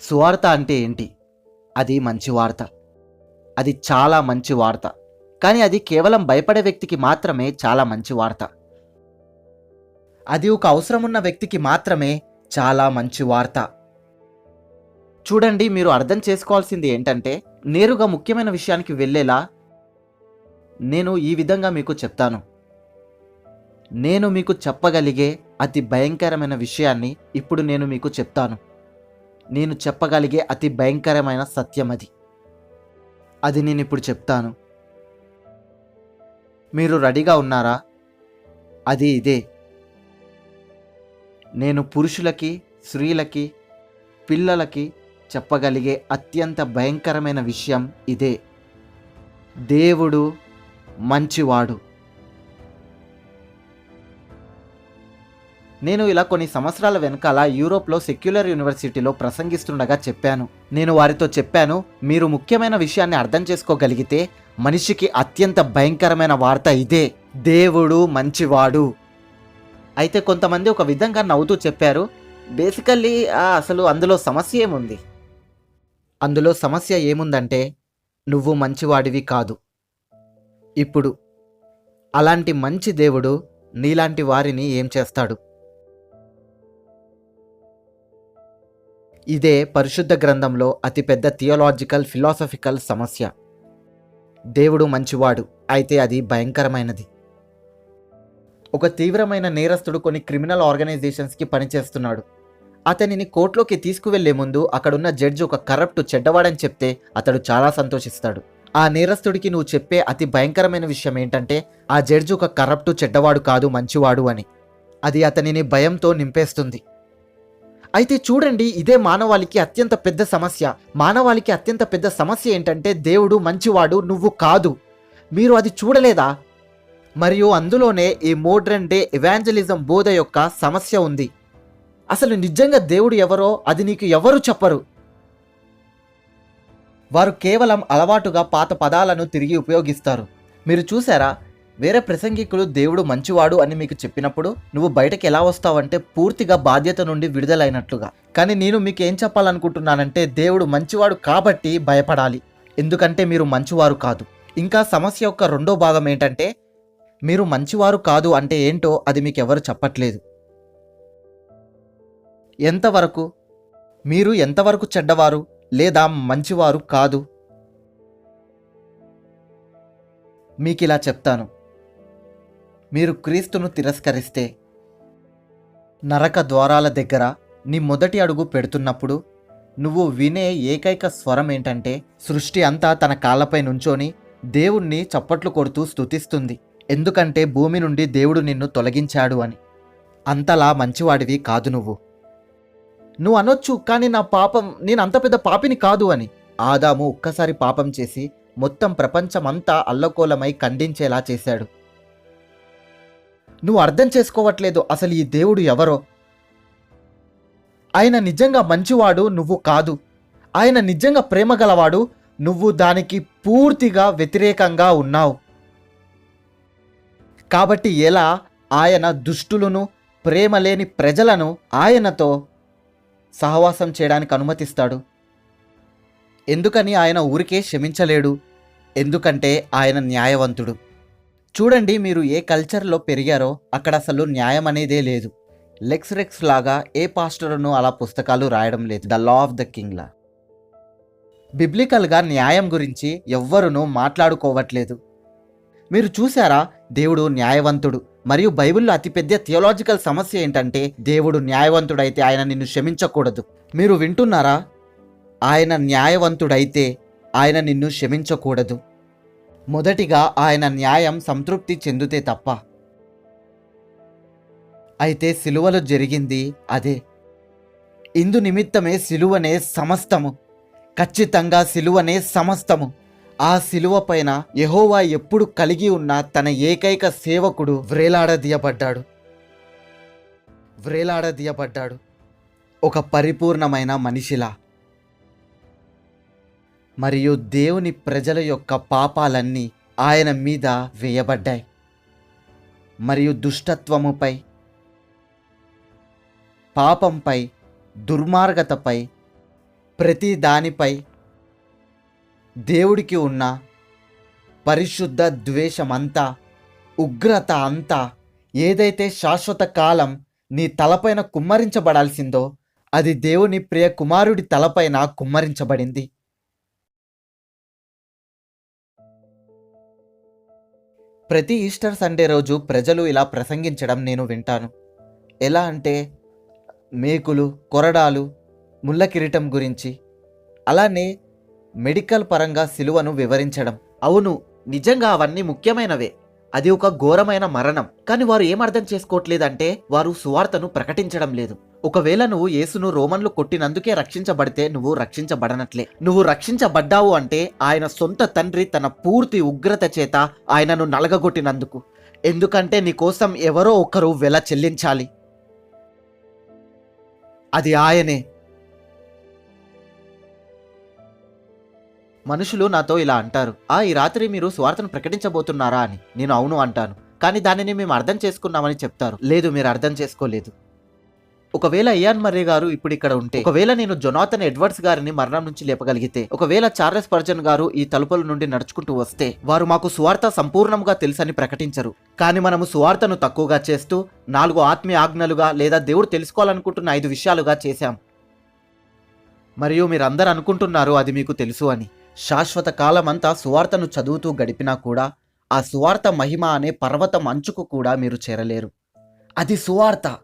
సువార్త అంటే ఏంటి? అది మంచి వార్త. అది చాలా మంచి వార్త. కానీ అది కేవలం భయపడే వ్యక్తికి మాత్రమే చాలా మంచి వార్త. అది ఒక అవసరం ఉన్న వ్యక్తికి మాత్రమే చాలా మంచి వార్త. చూడండి మీరు అర్థం చేసుకోవాల్సింది ఏంటంటే నేరుగా ముఖ్యమైన విషయానికి వెళ్ళేలా నేను ఈ విధంగా మీకు చెప్తాను. నేను మీకు చెప్పగలిగే అతి భయంకరమైన విషయాన్ని ఇప్పుడు నేను మీకు చెప్తాను. నేను చెప్పగలిగే అతి భయంకరమైన సత్యం అది. అది నేను ఇప్పుడు చెప్తాను. మీరు రెడీగా ఉన్నారా? అది ఇదే. నేను పురుషులకి స్త్రీలకి పిల్లలకి చెప్పగలిగే అత్యంత భయంకరమైన విషయం ఇదే. దేవుడు మంచివాడు. నేను ఇలా కొన్ని సంవత్సరాల వెనకాల యూరోప్లో సెక్యులర్ యూనివర్సిటీలో ప్రసంగిస్తుండగా చెప్పాను. నేను వారితో చెప్పాను మీరు ముఖ్యమైన విషయాన్ని అర్థం చేసుకోగలిగితే మనిషికి అత్యంత భయంకరమైన వార్త ఇదే దేవుడు మంచివాడు. అయితే కొంతమంది ఒక విధంగా నవ్వుతూ చెప్పారు బేసికల్లీ అసలు అందులో సమస్య ఏముంది? అందులో సమస్య ఏముందంటే నువ్వు మంచివాడివి కాదు. ఇప్పుడు అలాంటి మంచి దేవుడు నీలాంటి వారిని ఏం చేస్తాడు? ఇదే పరిశుద్ధ గ్రంథంలో అతిపెద్ద థియోలాజికల్ ఫిలాసఫికల్ సమస్య. దేవుడు మంచివాడు అయితే అది భయంకరమైనది. ఒక తీవ్రమైన నేరస్తుడు కొన్ని క్రిమినల్ ఆర్గనైజేషన్స్కి పనిచేస్తున్నాడు. అతనిని కోర్టులోకి తీసుకువెళ్ళే ముందు అక్కడున్న జడ్జి ఒక కరప్ట్ చెడ్డవాడని చెప్తే అతడు చాలా సంతోషిస్తాడు. ఆ నేరస్తుడికి నువ్వు చెప్పే అతి భయంకరమైన విషయం ఏంటంటే ఆ జడ్జి ఒక కరప్టు చెడ్డవాడు కాదు మంచివాడు అని. అది అతనిని భయంతో నింపేస్తుంది. అయితే చూడండి ఇదే మానవాళికి అత్యంత పెద్ద సమస్య. మానవాళికి అత్యంత పెద్ద సమస్య ఏంటంటే దేవుడు మంచివాడు నువ్వు కాదు. మీరు అది చూడలేదా? మరియు అందులోనే ఈ మోడ్రన్ డే ఇవాంజలిజం బోధ యొక్క సమస్య ఉంది. అసలు నిజంగా దేవుడు ఎవరో అది నీకు ఎవరు చెప్పరు. వారు కేవలం అలవాటుగా పాత పదాలను తిరిగి ఉపయోగిస్తారు. మీరు చూసారా వేరే ప్రసంగికులు దేవుడు మంచివాడు అని మీకు చెప్పినప్పుడు నువ్వు బయటకు ఎలా వస్తావంటే పూర్తిగా బాధ్యత నుండి విడుదలైనట్లుగా. కానీ నేను మీకు ఏం చెప్పాలనుకుంటున్నానంటే దేవుడు మంచివాడు కాబట్టి భయపడాలి. ఎందుకంటే మీరు మంచివారు కాదు. ఇంకా సమస్య యొక్క రెండో భాగం ఏంటంటే మీరు మంచివారు కాదు అంటే ఏంటో అది మీకు ఎవరు చెప్పట్లేదు. ఎంతవరకు? మీరు ఎంతవరకు చెడ్డవారు లేదా మంచివారు కాదు? మీకు ఇలా చెప్తాను. మీరు క్రీస్తును తిరస్కరిస్తే నరక ద్వారాల దగ్గర నీ మొదటి అడుగు పెడుతున్నప్పుడు నువ్వు వినే ఏకైక స్వరం ఏంటంటే సృష్టి అంతా తన కాళ్ళపై నుంచోని దేవుణ్ణి చప్పట్లు కొడుతూ స్తుతిస్తుంది. ఎందుకంటే భూమి నుండి దేవుడు నిన్ను తొలగించాడు అని. అంతలా మంచివాడివి కాదు నువ్వు. నువ్వు అనొచ్చు కానీ నా పాపం నేను అంత పెద్ద పాపిని కాదు అని. ఆదాము ఒక్కసారి పాపం చేసి మొత్తం ప్రపంచమంతా అల్లకోలమై ఖండించేలా చేశాడు. నువ్వు అర్థం చేసుకోవట్లేదు అసలు ఈ దేవుడు ఎవరో. ఆయన నిజంగా మంచివాడు నువ్వు కాదు. ఆయన నిజంగా ప్రేమ గలవాడు నువ్వు దానికి పూర్తిగా వ్యతిరేకంగా ఉన్నావు. కాబట్టి ఎలా ఆయన దుష్టులను ప్రేమ లేని ప్రజలను ఆయనతో సహవాసం చేయడానికి అనుమతిస్తాడు? ఎందుకని ఆయన ఊరికే క్షమించలేడు? ఎందుకంటే ఆయన న్యాయవంతుడు. చూడండి మీరు ఏ కల్చర్లో పెరిగారో అక్కడ అసలు న్యాయం అనేదే లేదు. లెక్స్ రెక్స్ లాగా ఏ పాస్టర్ను అలా పుస్తకాలు రాయడం లేదు. ద లా ఆఫ్ ద కింగ్లా. బిబ్లికల్గా న్యాయం గురించి ఎవ్వరునూ మాట్లాడుకోవట్లేదు. మీరు చూసారా దేవుడు న్యాయవంతుడు. మరియు బైబిల్లో అతిపెద్ద థియోలాజికల్ సమస్య ఏంటంటే దేవుడు న్యాయవంతుడైతే ఆయన నిన్ను క్షమించకూడదు. మీరు వింటున్నారా? ఆయన న్యాయవంతుడైతే ఆయన నిన్ను క్షమించకూడదు. మొదటిగా ఆయన న్యాయం సంతృప్తి చెందితే తప్ప. అయితే సిలువలో జరిగింది అదే. ఇందు నిమిత్తమే సిలువనే సమస్తము. ఖచ్చితంగా సిలువనే సమస్తము. ఆ సిలువ పైన యహోవా ఎప్పుడు కలిగి ఉన్న తన ఏకైక సేవకుడు వ్రేలాడదీయబడ్డాడు. వ్రేలాడదీయబడ్డాడు. ఒక పరిపూర్ణమైన మనిషిలా. మరియు దేవుని ప్రజల యొక్క పాపాలన్నీ ఆయన మీద వేయబడ్డాయి. మరియు దుష్టత్వముపై పాపంపై దుర్మార్గతపై ప్రతి దానిపై దేవుడికి ఉన్న పరిశుద్ధ ద్వేషమంతా ఉగ్రత అంతా ఏదైతే శాశ్వత కాలం నీ తలపైన కుమ్మరించబడాల్సిందో అది దేవుని ప్రియ కుమారుడి తలపైన కుమ్మరించబడింది. ప్రతి ఈస్టర్ సండే రోజు ప్రజలు ఇలా ప్రసంగించడం నేను వింటాను. ఎలా అంటే మేకులు కొరడాలు ముళ్ళ కిరీటం గురించి. అలానే మెడికల్ పరంగా సిలువను వివరించడం. అవును నిజంగా అవన్నీ ముఖ్యమైనవే. అది ఒక ఘోరమైన మరణం. కానీ వారు ఏమర్థం చేసుకోవట్లేదంటే వారు సువార్తను ప్రకటించడం లేదు. ఒకవేళ నువ్వు యేసును రోమన్లు కొట్టినందుకే రక్షించబడితే నువ్వు రక్షించబడనట్లే. నువ్వు రక్షించబడ్డావు అంటే ఆయన సొంత తండ్రి తన పూర్తి ఉగ్రత చేత ఆయనను నలగగొట్టినందుకు. ఎందుకంటే నీ కోసం ఎవరో ఒకరు వెల చెల్లించాలి. అది ఆయనే. మనుషులు నాతో ఇలా అంటారు. ఆ ఈ రాత్రి మీరు స్వార్థను ప్రకటించబోతున్నారా? అని. నేను అవును అంటాను. కానీ దానిని మేము అర్థం చేసుకున్నామని చెప్తారు. లేదు మీరు అర్థం చేసుకోలేదు. ఒకవేళ ఇయాన్ మర్రే గారు ఇప్పుడు ఇక్కడ ఉంటే ఒకవేళ నేను జొనాథన్ ఎడ్వర్డ్స్ గారిని మరణం నుంచి లేపగలిగితే ఒకవేళ చార్లెస్ పర్జన్ గారు ఈ తలుపుల నుండి నడుచుకుంటూ వస్తే వారు మాకు సువార్త సంపూర్ణంగా తెలుసని ప్రకటించరు. కానీ మనము సువార్తను తక్కువగా చేస్తూ నాలుగు ఆత్మీయ ఆజ్ఞలుగా లేదా దేవుడు తెలుసుకోవాలనుకుంటున్న ఐదు విషయాలుగా చేశాం. మరియు మీరందరూ అనుకుంటున్నారు అది మీకు తెలుసు అని. శాశ్వత కాలమంతా సువార్తను చదువుతూ గడిపినా కూడా ఆ సువార్త మహిమ అనే పర్వతం అంచుకు కూడా మీరు చేరలేరు. అది సువార్త.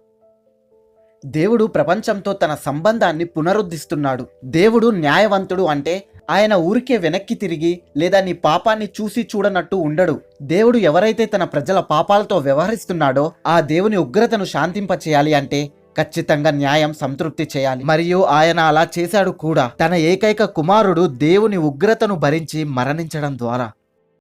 దేవుడు ప్రపంచంతో తన సంబంధాన్ని పునరుద్ధరిస్తున్నాడు దేవుడు న్యాయవంతుడు అంటే ఆయన ఊరికే వెనక్కి తిరిగి లేదా నీ పాపాన్ని చూసి చూడనట్టు ఉండడు. దేవుడు ఎవరైతే తన ప్రజల పాపాలతో వ్యవహరిస్తున్నాడో ఆ దేవుని ఉగ్రతను శాంతింపచేయాలి అంటే ఖచ్చితంగా న్యాయం సంతృప్తి చేయాలి. మరియు ఆయన అలా చేశాడు కూడా. తన ఏకైక కుమారుడు దేవుని ఉగ్రతను భరించి మరణించడం ద్వారా.